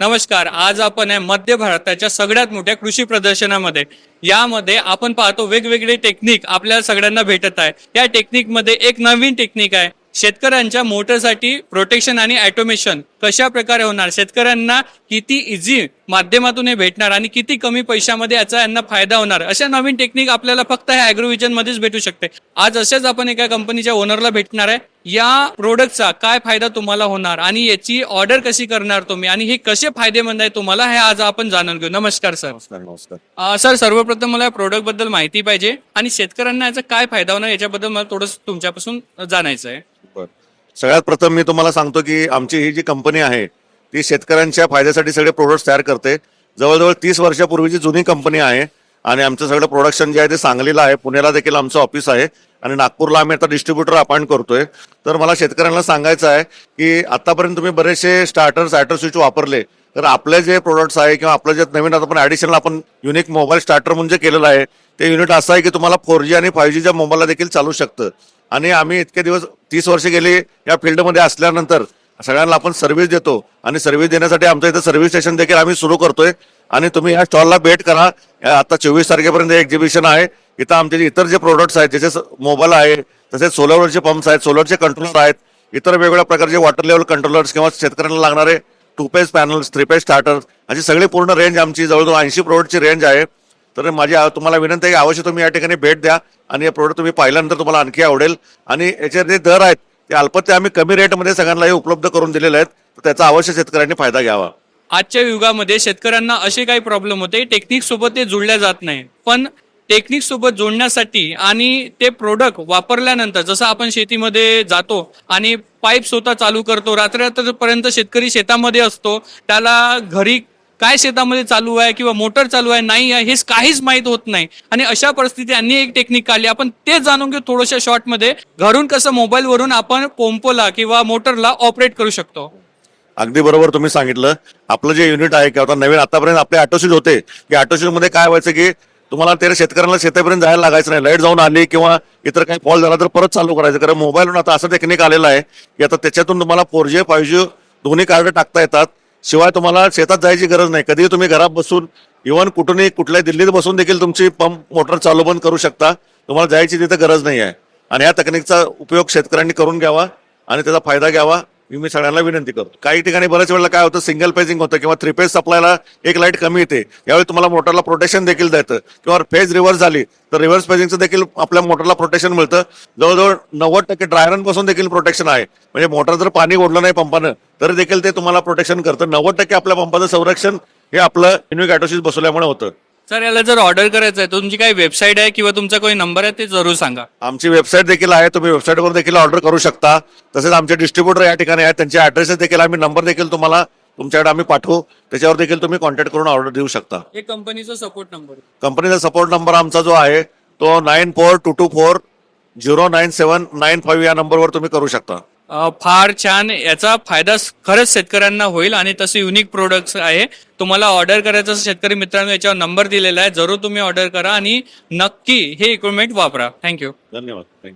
नमस्कार आज आपण आहे मध्य भारताच्या सगळ्यात मोठ्या कृषी प्रदर्शनामध्ये. यामध्ये आपण पाहतो वेगवेगळे टेक्निक आपल्याला सगळ्यांना भेटत आहे. या टेक्निकमध्ये एक नवीन टेक्निक आहे. शेतकऱ्यांच्या मोटरसाठी प्रोटेक्शन आणि ॲटोमेशन कशा प्रकारे होणार? शेतकऱ्यांना किती इझी माध्यमातून हे भेटणार आणि किती कमी पैशामध्ये याचा यांना फायदा होणार? अशा नवीन टेक्निक आपल्याला फक्त ह्या अॅग्रोविजन मध्येच भेटू शकते. आज असेच आपण एका कंपनीच्या ओनरला भेटणार आहे. या प्रोडक्टचा काय फायदा तुम्हाला होणार आणि याची ऑर्डर कशी करणार तुम्ही आणि हे कसे फायदेमंद आहे तुम्हाला हे आज आपण जाणून घेऊ. नमस्कार सर नमस्कार सर सर्वप्रथम मला प्रोडक्टबद्दल माहिती पाहिजे आणि शेतकऱ्यांना याचा काय फायदा होणार याच्याबद्दल मला थोडं तुमच्यापासून जाणायचं आहे. सगळ्यात प्रथम मी तुम्हाला सांगतो की आमची ही जी कंपनी आहे ती शेतकऱ्यांच्या फायद्यासाठी सगळे प्रोडक्ट्स तयार करते. जवळजवळ तीस वर्षापूर्वीची जुनी कंपनी आहे आणि आमचं सगळं प्रोडक्शन जे आहे ते सांगलीला आहे. पुण्याला देखील आमचं ऑफिस आहे आणि नागपूरला आम्ही आता डिस्ट्रीब्युटर अपॉइंट करतोय. तर मला शेतकऱ्यांना सांगायचं आहे की आतापर्यंत तुम्ही बरेचसे स्टार्टर्स स्टार्टर स्विच वापरले. तर आपले जे प्रोडक्ट्स आहे किंवा आपलं जे नवीन आता आपण ॲडिशनल आपण युनिक मोबाईल स्टार्टर म्हणजे केलेलं आहे ते युनिट असं आहे की तुम्हाला फोर जी आणि फायव्ह जीच्या मोबाईलला देखील चालू शकतं. आणि आम्ही इतके दिवस तीस वर्ष गेली या फील्डमध्ये असल्यानंतर सगळ्यांना आपण सर्व्हिस देतो. आणि सर्व्हिस देण्यासाठी आमचं इथं सर्व्हिस स्टेशन देखील आम्ही सुरू करतोय. आणि तुम्ही या स्टॉलला भेट करा. या आता चोवीस तारखेपर्यंत एक्झिबिशन आहे. इथं आमचे जे इतर जे प्रोडक्ट्स आहेत ज्याचे मोबाईल आहे तसेच सोलरवरचे पंप्स आहेत सोलरचे कंट्रोलर आहेत इतर वेगवेगळ्या प्रकारचे वॉटर लेवल कंट्रोलर्स किंवा शेतकऱ्यांना लागणारे two phase panels three phase starter अशी सगळी पूर्ण रेंज आमची जवळजवळ ऐंशी प्रोडक्टची रेंज आहे. तर माझ्या तुम्हाला विनंती आहे की अवश्य तुम्ही या ठिकाणी भेट द्या आणि हे प्रोडक्ट तुम्ही पाहिल्यानंतर तुम्हाला आणखी आवडेल. आणि याचे जे दर आहेत ते अल्पत्य आम्ही कमी रेटमध्ये सगळ्यांना हे उपलब्ध करून दिलेले आहेत. तर त्याचा अवश्य शेतकऱ्यांनी फायदा घ्यावा. आजच्या युगामध्ये शेतकऱ्यांना असे काही प्रॉब्लेम होते टेक्निक सोबत ते जुळल्या जात नाही पण टेक्निक सोबत जोडण्यासाठी आणि ते प्रोडक्ट वापरल्यानंतर जसं आपण शेतीमध्ये जातो आणि पाईप स्वतः चालू करतो रात्रपर्यंत शेतकरी शेतामध्ये असतो त्याला घरी काय शेतामध्ये चालू आहे किंवा मोटर चालू आहे नाही आहे हे काहीच माहीत होत नाही. आणि अशा परिस्थिती आणि एक टेक्निक काढली. आपण ते जाणून घेऊ थोड्याशा शॉर्टमध्ये घरून कसं मोबाईलवरून आपण पोम्पोला किंवा मोटरला ऑपरेट करू शकतो? अगदी बरोबर तुम्ही सांगितलं. आपलं जे युनिट आहे किंवा आता नवीन आतापर्यंत आपले ऑटोशीट होते की ऑटोशीटमध्ये काय व्हायचं की तुम्हाला ते शेतकऱ्यांना शेतापर्यंत जायला लागायचं नाही. लाइट जाऊन आली किंवा इतर काही फॉल झाला तर परत चालू करायचं. कारण मोबाईलवरून आता असं टेक्निक आलेलं आहे की आता त्याच्यातून तुम्हाला फोर जी फायव्ह जी दोन्ही कार्ड टाकता येतात. शिवाय तुम्हाला शेतात जायची गरज नाही. कधी तुम्ही घरात बसून इव्हन कुठूनही कुठल्याही दिल्लीत बसून देखील तुमची पंप मोटर चालू बंद करू शकता. तुम्हाला जायची तिथे गरज नाही आहे आणि या तक्निकचा उपयोग शेतकऱ्यांनी करून घ्यावा आणि त्याचा फायदा घ्यावा. मी मी सगळ्यांना विनंती करतो. काही ठिकाणी बऱ्याच वेळेला काय होतं सिंगल पेजिंग होतं किंवा थ्री पेज सप्लायला एक लाइट कमी येते. यावेळी तुम्हाला मोटरला प्रोटेक्शन देखील देतं. किंवा फेज रिव्हर्स झाली तर रिव्हर्स पेजिंगचं देखील आपल्या मोटरला प्रोटेक्शन मिळतं. जवळजवळ नव्वद टक्के ड्रायरनपासून देखील प्रोटेक्शन आहे. म्हणजे मोटर जर पाणी ओढलं नाही पंपानं तरी देखील ते तुम्हाला प्रोटेक्शन करतं. नव्वद टक्के आपल्या पंपाचं संरक्षण हे आपलं इन्व्हिक बसवल्यामुळे होतं. सर याला जर ऑर्डर करायचं आहे तुमची काही वेबसाईट आहे किंवा तुमचा काही नंबर आहे ते जरूर सांगा. आमची वेबसाईट देखील आहे तुम्ही वेबसाईटवर देखील ऑर्डर करू शकता. तसेच आमचे डिस्ट्रीब्युटर या ठिकाणी आहेत त्यांचे ऍड्रेसेस देखील आम्ही नंबर देखील तुम्हाला तुमच्याकडे आम्ही पाठवू. त्याच्यावर देखील तुम्ही कॉन्टॅक्ट करून ऑर्डर देऊ शकता. हे कंपनीचा सपोर्ट नंबर कंपनीचा सपोर्ट नंबर आमचा जो आहे तो nine four two two four zero nine seven nine five या नंबरवर तुम्ही करू शकता. फार छान. याचा फायदा खरंच शेतकऱ्यांना होईल आणि तसे युनिक प्रोडक्ट्स आहे. तुम्हाला ऑर्डर करायचं शेतकरी मित्रांनो याच्यावर नंबर दिलेला आहे. जरूर तुम्ही ऑर्डर करा आणि नक्की हे इक्विपमेंट वापरा. थँक्यू धन्यवाद. थँक्यू